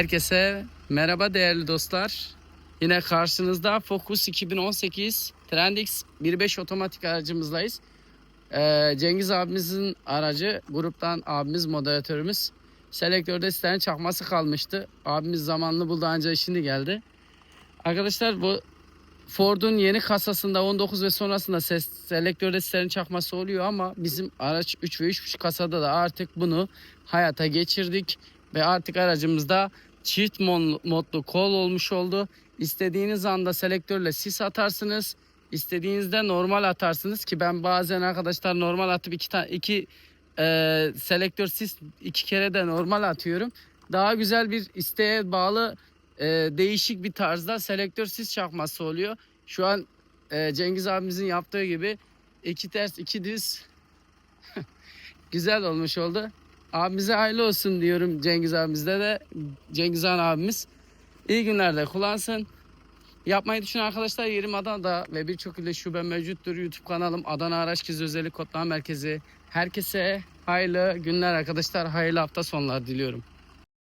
Herkese merhaba değerli dostlar. Yine karşınızda Focus 2018 Trendix 1.5 otomatik aracımızdayız. Ee, Cengiz abimizin aracı gruptan abimiz moderatörümüz. Selektörde sitenin çakması kalmıştı. Abimiz zamanını buldu ancak şimdi geldi. Arkadaşlar bu Ford'un yeni kasasında 19 ve sonrasında ses, selektörde sitenin çakması oluyor ama bizim araç 3 ve 3.5 kasada da artık bunu hayata geçirdik ve artık aracımızda çift modlu kol olmuş oldu. İstediğiniz anda selektörle sis atarsınız. İstediğinizde normal atarsınız ki ben bazen arkadaşlar normal atıp iki tane iki e, selektör sis iki kere de normal atıyorum. Daha güzel bir isteğe bağlı e, değişik bir tarzda selektör sis çakması oluyor. Şu an e, Cengiz abimizin yaptığı gibi iki ters iki düz güzel olmuş oldu. Abimize hayırlı olsun diyorum Cengiz abimizde de Cengiz Han abimiz. İyi günlerde kullansın. Yapmayı düşünen arkadaşlar yerim Adana'da ve birçok ilde şube mevcuttur. YouTube kanalım Adana Araç Gezi Özellik Kodlama Merkezi. Herkese hayırlı günler arkadaşlar. Hayırlı hafta sonları diliyorum.